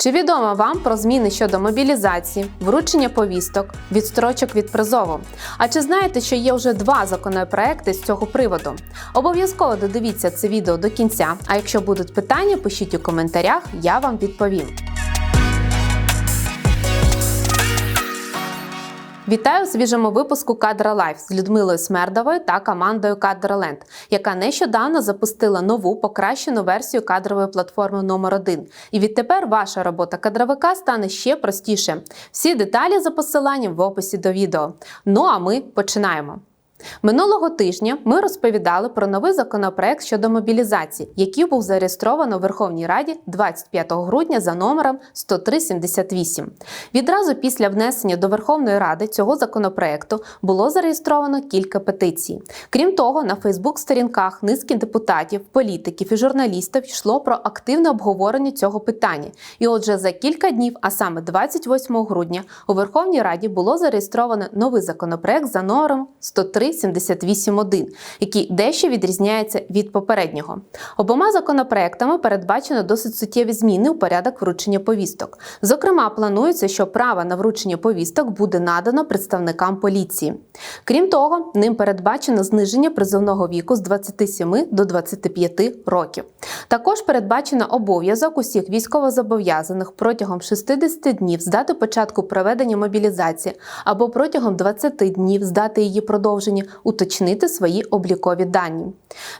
Чи відомо вам про зміни щодо мобілізації, вручення повісток, відстрочок від призову? А чи знаєте, що є вже два законопроекти з цього приводу? Обов'язково додивіться це відео до кінця. А якщо будуть питання, пишіть у коментарях, я вам відповім. Вітаю у свіжому випуску Кадра Лайф з Людмилою Смердовою та командою Кадроленд, яка нещодавно запустила нову покращену версію кадрової платформи номер 1 І відтепер ваша робота кадровика стане ще простіше. Всі деталі за посиланням в описі до відео. Ну а ми починаємо. Минулого тижня ми розповідали про новий законопроект щодо мобілізації, який був зареєстровано в Верховній Раді 25 грудня за номером 10378. Відразу після внесення до Верховної Ради цього законопроекту було зареєстровано кілька петицій. Крім того, на Фейсбук-сторінках низки депутатів, політиків і журналістів йшло про активне обговорення цього питання. І отже, за кілька днів, а саме 28 грудня, у Верховній Раді було зареєстровано новий законопроект за номером 103 78.1, який дещо відрізняється від попереднього. Обома законопроектами передбачено досить суттєві зміни у порядок вручення повісток. Зокрема, планується, що право на вручення повісток буде надано представникам поліції. Крім того, ним передбачено зниження призовного віку з 27 до 25 років. Також передбачено обов'язок усіх військовозобов'язаних протягом 60 днів з дати початку проведення мобілізації або протягом 20 днів з дати її продовження уточнити свої облікові дані.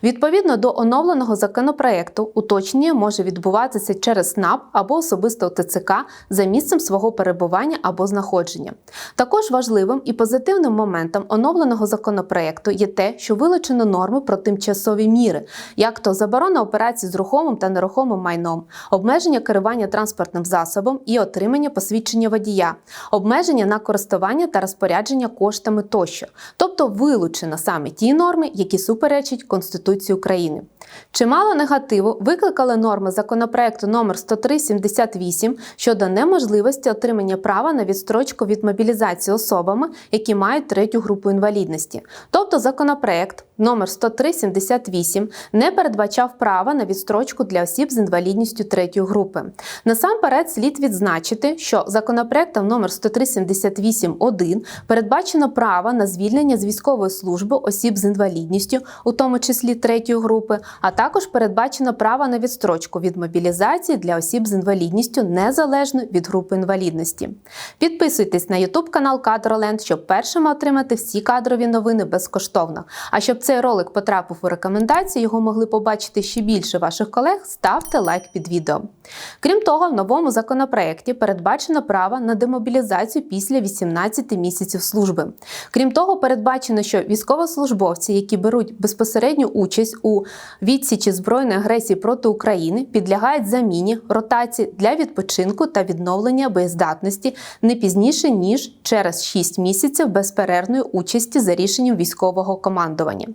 Відповідно до оновленого законопроекту, уточнення може відбуватися через СНАП або особисто ТЦК за місцем свого перебування або знаходження. Також важливим і позитивним моментом оновленого законопроекту є те, що вилучено норми про тимчасові міри, як то заборона операцій з рухомим та нерухомим майном, обмеження керування транспортним засобом і отримання посвідчення водія, обмеження на користування та розпорядження коштами тощо, тобто вилучено саме ті норми, які суперечать Конституції України. Чимало негативу викликали норми законопроекту номер 10378 щодо неможливості отримання права на відстрочку від мобілізації особами, які мають третю групу інвалідності. Тобто законопроект номер 10378 не передбачав права на відстрочку для осіб з інвалідністю третьої групи. Насамперед слід відзначити, що законопроектом номер 10378.1 передбачено право на звільнення з військової служби осіб з інвалідністю, у тому числі третьої групи, а також передбачено право на відстрочку від мобілізації для осіб з інвалідністю незалежно від групи інвалідності. Підписуйтесь на YouTube канал Кадроленд, щоб першими отримати всі кадрові новини безкоштовно. А щоб цей ролик потрапив у рекомендації, його могли побачити ще більше ваших колег, ставте лайк під відео. Крім того, в новому законопроекті передбачено право на демобілізацію після 18 місяців служби. Крім того, передбачено, що військовослужбовці, які беруть безпосередню участь у відсічі збройної агресії проти України, підлягають заміні ротації для відпочинку та відновлення боєздатності не пізніше ніж через 6 місяців безперервної участі за рішенням військового командування.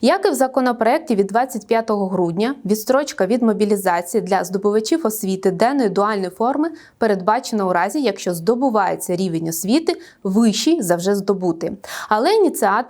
Як і в законопроекті від 25 грудня, відстрочка від мобілізації для здобувачів освіти денної дуальної форми передбачена у разі, якщо здобувається рівень освіти вищий за вже здобути. Але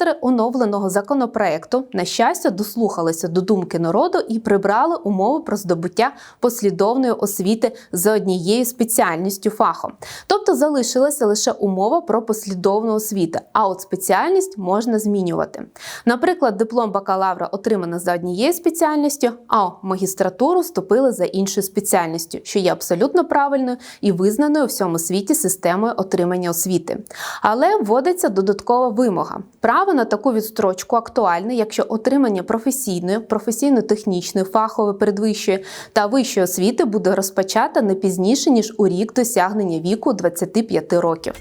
ініціатори оновленого законопроекту, на щастя, дослухалися до думки народу і прибрали умови про здобуття послідовної освіти за однією спеціальністю фахом. Тобто залишилася лише умова про послідовну освіту, а от спеціальність можна змінювати. Наприклад, диплом бакалавра отримано за однією спеціальністю, а магістратуру вступили за іншою спеціальністю, що є абсолютно правильною і визнаною у всьому світі системою отримання освіти. Але вводиться додаткова вимога. Право на таку відстрочку актуальне, якщо отримання професійної, професійно-технічної, фахової передвищої та вищої освіти буде розпочато не пізніше ніж у рік досягнення віку 25 років.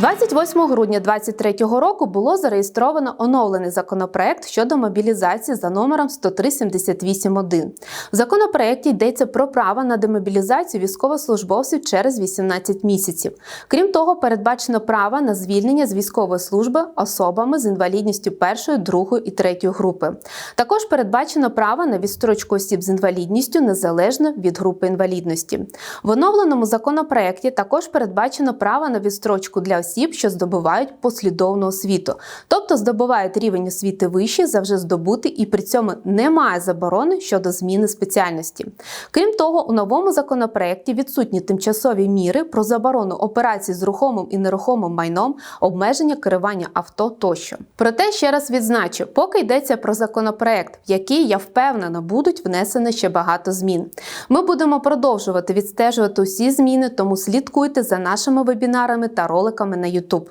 28 грудня 2023 року було зареєстровано оновлений законопроект щодо мобілізації за номером 10378.1. В законопроекті йдеться про право на демобілізацію військовослужбовців через 18 місяців. Крім того, передбачено право на звільнення з військової служби особами з інвалідністю першої, другої і третьої групи. Також передбачено право на відстрочку осіб з інвалідністю незалежно від групи інвалідності. В оновленому законопроекті також передбачено право на відстрочку для осіб осіб, що здобувають послідовну освіту, тобто здобувають рівень освіти вищий за вже здобутий і при цьому немає заборони щодо зміни спеціальності. Крім того, у новому законопроекті відсутні тимчасові міри про заборону операцій з рухомим і нерухомим майном, обмеження керування авто тощо. Проте ще раз відзначу, поки йдеться про законопроект, в який я впевнена будуть внесено ще багато змін. Ми будемо продовжувати відстежувати усі зміни, тому слідкуйте за нашими вебінарами та роликами на YouTube.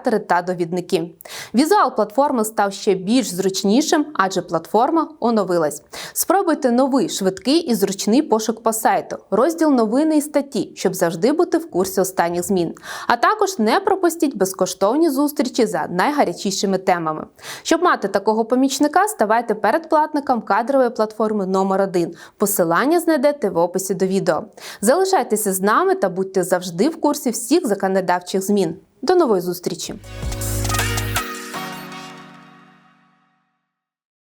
калькулятори та довідники. Візуал платформи став ще більш зручнішим, адже платформа оновилась. Спробуйте новий, швидкий і зручний пошук по сайту, розділ новини і статті, щоб завжди бути в курсі останніх змін. А також не пропустіть безкоштовні зустрічі за найгарячішими темами. Щоб мати такого помічника, ставайте передплатником кадрової платформи номер 1 Посилання знайдете в описі до відео. Залишайтеся з нами та будьте завжди в курсі всіх законодавчих змін. До нової зустрічі!